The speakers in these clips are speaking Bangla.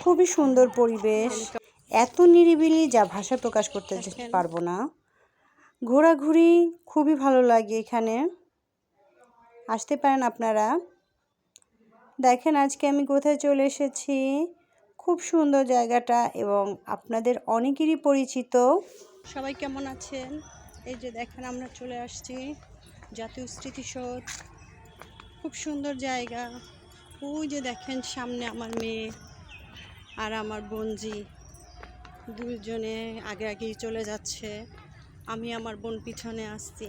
খুবই সুন্দর পরিবেশ। এত নিরিবিলি যা ভাষা প্রকাশ করতে পারব না। ঘোরাঘুরি খুবই ভালো লাগে এখানে। আসতে পারেন আপনারা। দেখেন আজকে আমি কোথায় চলে এসেছি? খুব সুন্দর জায়গাটা এবং আপনাদের অনেকেরই পরিচিত। সবাই কেমন আছেন? এই যে দেখেন আমরা চলে আসছি জাতীয় স্মৃতিসৌধ। খুব সুন্দর জায়গা। ওই যে দেখেন সামনে আমার মেয়ে। আর আমার বোনজি দুজনে আগে আগেই চলে যাচ্ছে। আমি আমার বোন পিছনে আসছি।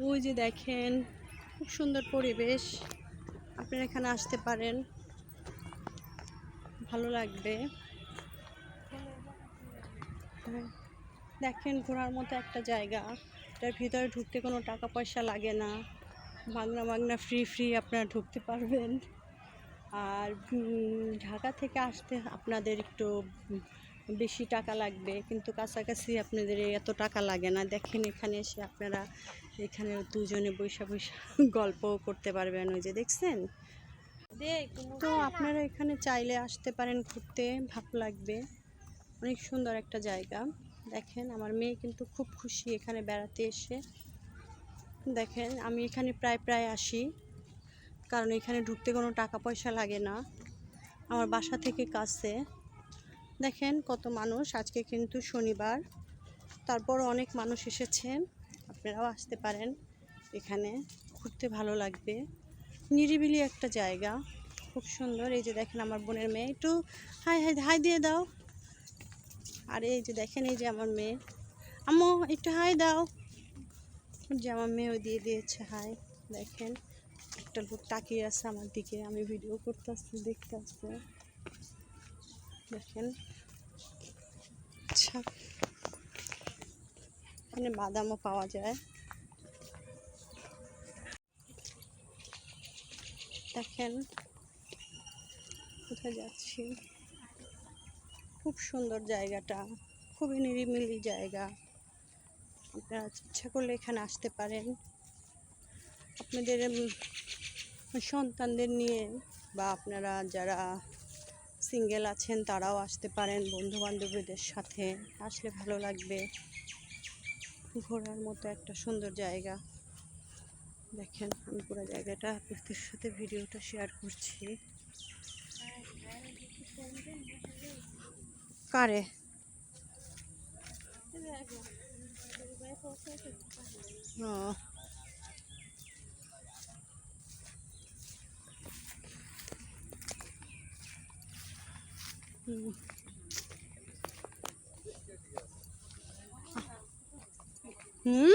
ওই যে দেখেন, খুব সুন্দর পরিবেশ। আপনারা এখানে আসতে পারেন। ভালো লাগবে। দেখেন, ঘোরার মতো একটা জায়গা। এটার ভিতরে ঢুকতে কোনো টাকা পয়সা লাগে না। বাংলা বাংলা ফ্রি ফ্রি আপনারা ঢুকতে পারবেন। আর ঢাকা থেকে আসতে আপনাদের একটু বেশি টাকা লাগবে, কিন্তু কাছাকাছি আপনাদের এত টাকা লাগে না। দেখেন এখানে এসে আপনারা এখানে দুজনে বৈশা বৈশা গল্পও করতে পারবেন ওই যে, দেখছেন? তো আপনারা এখানে চাইলে আসতে পারেন ঘুরতে, ভালো লাগবে। অনেক সুন্দর একটা জায়গা। দেখেন আমার মেয়ে কিন্তু খুব খুশি এখানে বেড়াতে এসে। দেখেন আমি এখানে প্রায় প্রায় আসি। কারণ এখানে ঢুকতে কোনো টাকা পয়সা লাগে না। আমার বাসা থেকে কাছে। দেখেন কত মানুষ। আজকে কিন্তু শনিবার। তারপর অনেক মানুষ এসেছেন আপনারাও আসতে পারেন এখানে। ঘুরতে ভালো লাগবে। নিরিবিলি একটা জায়গা। খুব সুন্দর। এই যে দেখেন আমার বোনের মেয়ে। একটু হাই হাই হাই দিয়ে দাও। আর এই যে দেখেন, এই যে আমার মেয়ে। আম্মু, একটু হাই দাও। যে আমার মেয়েও দিয়ে দিয়েছে হাই। দেখেন। একটা লোক তাকিয়ে আছে আমার দিকে, আমি ভিডিও করতে আসছি দেখতে আসছে দেখেন। আচ্ছা। এখানে বাদামও পাওয়া যায়। দেখেন, কোথায় যাচ্ছি? খুব সুন্দর জায়গাটা, খুবই নিরিমিলি জায়গা। আপনারা ইচ্ছা করলে এখানে আসতে পারেন। আপনাদের সন্তানদের নিয়ে বা আপনারা যারা সিঙ্গেল আছেন তারাও আসতে পারেন বন্ধু বান্ধবীদের সাথে। আসলে ভালো লাগবে। ঘোরার মতো একটা সুন্দর জায়গা। দেখেন, আমি পুরো জায়গাটা আপনাদের সাথে ভিডিওটা শেয়ার করছি। কারে? ও হুম। হুম?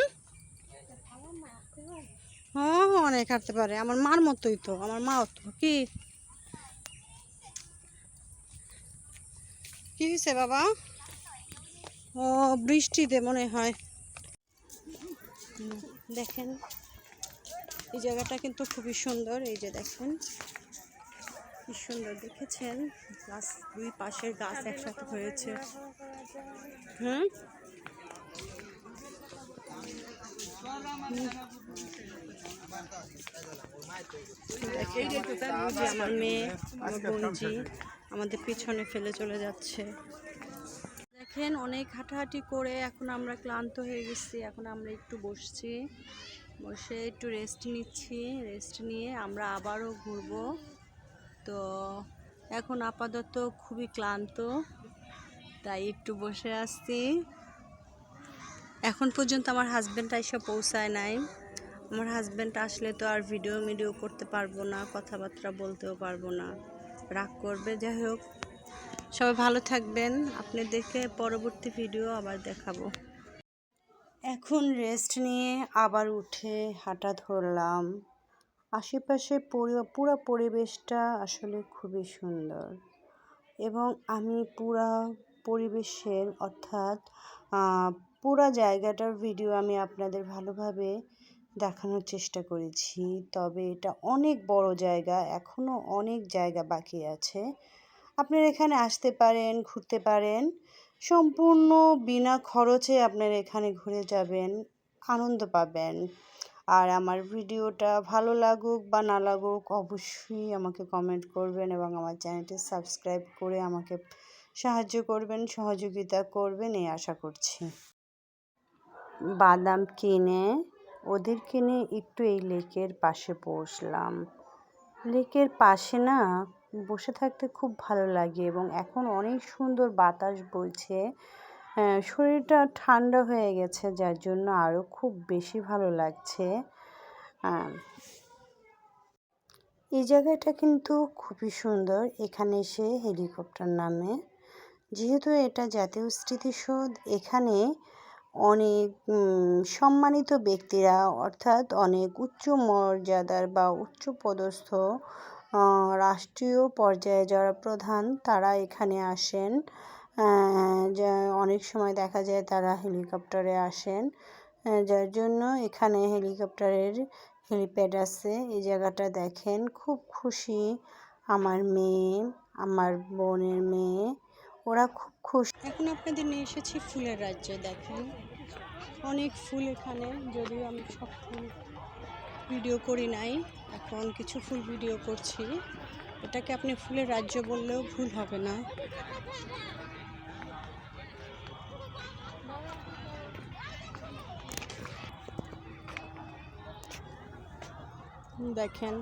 হ্যাঁ অনেক হাঁটতে পারে। আমার মার মতোই তো, আমার মাও তো। কি? কি হয়েছে বাবা? ও, বৃষ্টিতে মনে হয়। দেখেন, এই জায়গাটা কিন্তু খুবই সুন্দর। এই যে দেখেন, কি সুন্দর দেখেছেন? গাছ, দুই পাশের গাছ একসাথে হয়েছে। হুম দেখেন, এই যে আমার মেয়ে আমার বোনজি আমাদের পিছনে ফেলে চলে যাচ্ছে। দেখেন, অনেক হাঁটাহাঁটি করে এখন আমরা ক্লান্ত হয়ে গেছি। এখন আমরা একটু বসছি। বসে একটু রেস্ট নিচ্ছি। রেস্ট নিয়ে আমরা আবারও ঘুরবো। তো এখন আপাতত খুবই ক্লান্ত, তাই একটু বসে আসছি এখন পর্যন্ত আমার হাজব্যান্ড এসে পৌঁছায় নাই। আমার হাজব্যান্ড আসলে তো আর ভিডিও মিডিও করতে পারব না, কথাবার্তা বলতেও পারব না। রাগ করবে, যাই হোক। সবাই ভালো থাকবেন। আপনাদেরকে পরবর্তী ভিডিও আবার দেখাবো। এখন রেস্ট নিয়ে আবার উঠে হাঁটা ধরলাম। আশেপাশে পুরো পুরো পরিবেশটা আসলে খুবই সুন্দর। এবং আমি পুরা পরিবেশের অর্থাৎ পুরা জায়গাটার ভিডিও আমি আপনাদের ভালোভাবে দেখানোর চেষ্টা করেছি। তবে এটা অনেক বড় জায়গা এখনও অনেক জায়গা বাকি আছে। আপনারা এখানে আসতে পারেন, ঘুরতে পারেন। সম্পূর্ণ বিনা খরচে আপনারা এখানে ঘুরে যাবেন, আনন্দ পাবেন। আর আমার ভিডিওটা ভালো লাগুক বা না লাগুক, অবশ্যই আমাকে কমেন্ট করবেন এবং আমার চ্যানেলটি সাবস্ক্রাইব করে আমাকে সাহায্য করবেন, সহযোগিতা করবেন, এই আশা করছি। বাদাম কিনে, ওদের কিনে একটু এই লেকের পাশে বসলাম। লেকের পাশে না বসে থাকতে খুব ভালো লাগে এবং এখন অনেক সুন্দর বাতাস বইছে। শরীরটা ঠান্ডা হয়ে গেছে, যার জন্য আরও খুব বেশি ভালো লাগছে। এই জায়গাটা কিন্তু খুবই সুন্দর, এখানে এসে হেলিকপ্টার নামে। যেহেতু এটা জাতীয় স্মৃতিসৌধ, এখানে অনেক সম্মানিত ব্যক্তিরা অর্থাৎ অনেক উচ্চ মর্যাদার বা উচ্চ পদস্থ আহ, রাষ্ট্রীয় পর্যায়ে যারা প্রধান তারা এখানে আসেন। যা অনেক সময় দেখা যায় তারা হেলিকপ্টারে আসেন। যার জন্য এখানে হেলিকপ্টারের হেলিপ্যাড আছে এই জায়গাটা দেখেন। খুব খুশি আমার মেয়ে আমার বোনের মেয়ে। ওরা খুব খুশি। এখন আপনাদের নিয়ে এসেছি ফুলের রাজ্যে, দেখেন। অনেক ফুল এখানে, যদিও আমি সব ফুল ভিডিও করি নাই। এখন কিছু ফুল ভিডিও করছি। এটাকে আপনি ফুলের রাজ্য বললেও ভুল হবে না। দেখেন,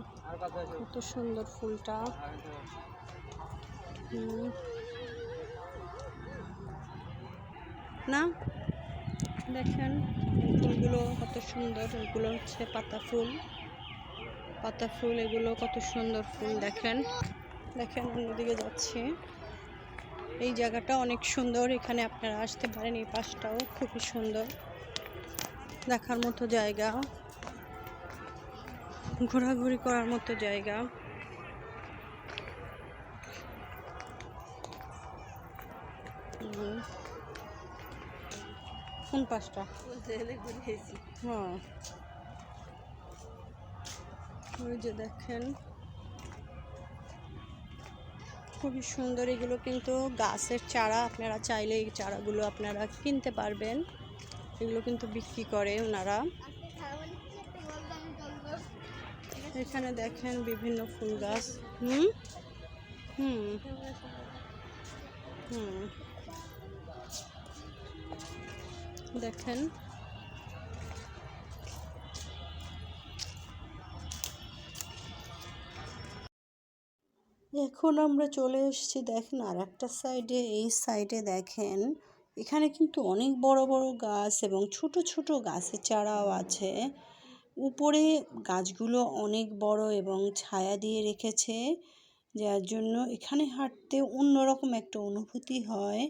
কত সুন্দর ফুলটা হুম। না? দেখেন ফুলগুলো কত সুন্দর। এগুলো হচ্ছে পাতা ফুল। পাতা ফুল, এগুলো কত সুন্দর ফুল, দেখেন। দেখেন, অন্যদিকে যাচ্ছে। এই জায়গাটা অনেক সুন্দর। এখানে আপনারা আসতে পারেন, এই পাশটাও খুবই সুন্দর। দেখার মতো জায়গা। ঘোরাঘুরি করার মতো জায়গা। কোন পাশটা হ্যাঁ। দেখেন। খুবই সুন্দর এগুলো কিন্তু গাছের চারা, আপনারা চাইলে এই চারাগুলো আপনারা কিনতে পারবেন। এগুলো কিন্তু বিক্রি করে ওনারা। এখানে দেখেন বিভিন্ন ফুল গাছ। হুম? হুম। হুম। দেখেন। এখন আমরা চলে এসেছি, দেখেন আর একটা সাইডে, এই সাইডে দেখেন। এখানে কিন্তু অনেক বড় বড় গাছ এবং ছোট ছোট গাছের চারাও আছে। উপরে গাছগুলো অনেক বড় এবং ছায়া দিয়ে রেখেছে, যার জন্য এখানে হাঁটতে অন্যরকম একটা অনুভূতি হয়।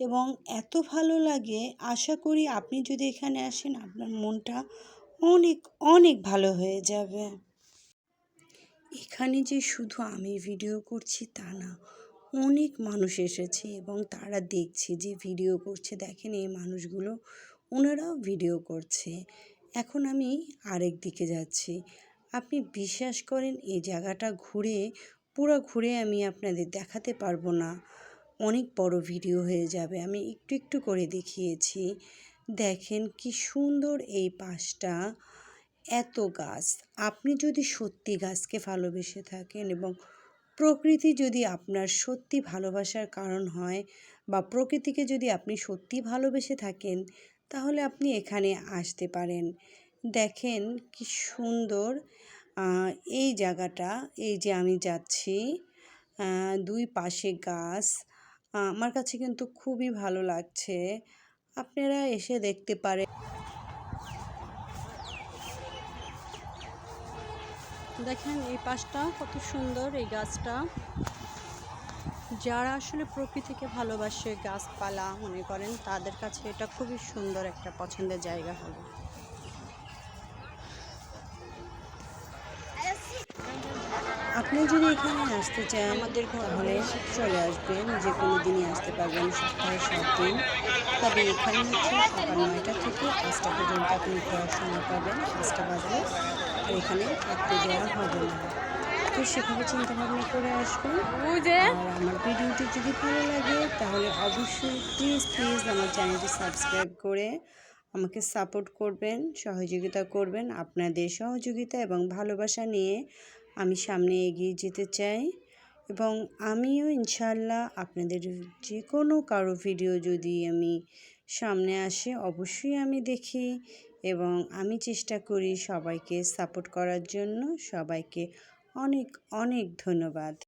এবং এত ভালো লাগে। আশা করি আপনি যদি এখানে আসেন, আপনার মনটা অনেক অনেক ভালো হয়ে যাবে। এখানে যে শুধু আমি ভিডিও করছি তা না, অনেক মানুষ এসেছে এবং তারা দেখছে যে ভিডিও করছে। দেখেন এই মানুষগুলো, ওনারাও ভিডিও করছে। এখন আমি আরেক দিকে যাচ্ছি। আপনি বিশ্বাস করেন, এই জায়গাটা ঘুরে, পুরো ঘুরে আমি আপনাদের দেখাতে পারব না। অনেক বড় ভিডিও হয়ে যাবে। আমি একটু একটু করে দেখিয়েছি। দেখেন কি সুন্দর এই পাশটা। এত গাছ। আপনি যদি সত্যি গাছকে ভালোবেসে থাকেন এবং প্রকৃতি যদি আপনার সত্যি ভালোবাসার কারণ হয় বা প্রকৃতিকে যদি আপনি সত্যি ভালোবেসে থাকেন, তাহলে আপনি এখানে আসতে পারেন। দেখেন কি সুন্দর এই জায়গাটা, এই যে আমি যাচ্ছি দুই পাশে গাছ। আমার কাছে কিন্তু খুবই ভালো লাগছে। আপনারা এসে দেখতে পারেন দেখেন এই পাশটা কত সুন্দর, এই গাছটা। যারা আসলে প্রকৃতিকে ভালোবাসে গাছপালা মনে করেন, তাদের কাছে এটা খুবই সুন্দর একটা পছন্দের জায়গা হবে। আপনি যদি এখানে আসতে চান আমাদের তাহলে চলে আসবেন যে কোনো দিনই আসতে পারবেন সপ্তাহে সাত দিন। তবে এখানে হচ্ছে সকাল নয়টা থেকে পাঁচটা পর্যন্ত আপনি ঘোরার সময় পাবেন পাঁচটা বাজলে। এখানে থাকতে দেওয়া হবে না। তো সেভাবে চিন্তা ভাবনা করে আসবেন। আর আমার ভিডিওটি যদি ভালো লাগে তাহলে অবশ্যই প্লিজ প্লিজ আমার চ্যানেলটি সাবস্ক্রাইব করে আমাকে সাপোর্ট করবেন সহযোগিতা করবেন আপনাদের সহযোগিতা এবং ভালোবাসা নিয়ে। আমি সামনে এগিয়ে যেতে চাই এবং আমিও ইনশাল্লাহ আপনাদের যে কোনো কারও ভিডিও যদি আমি সামনে আসে অবশ্যই আমি দেখি এবং আমি চেষ্টা করি সবাইকে সাপোর্ট করার জন্য। সবাইকে অনেক অনেক ধন্যবাদ।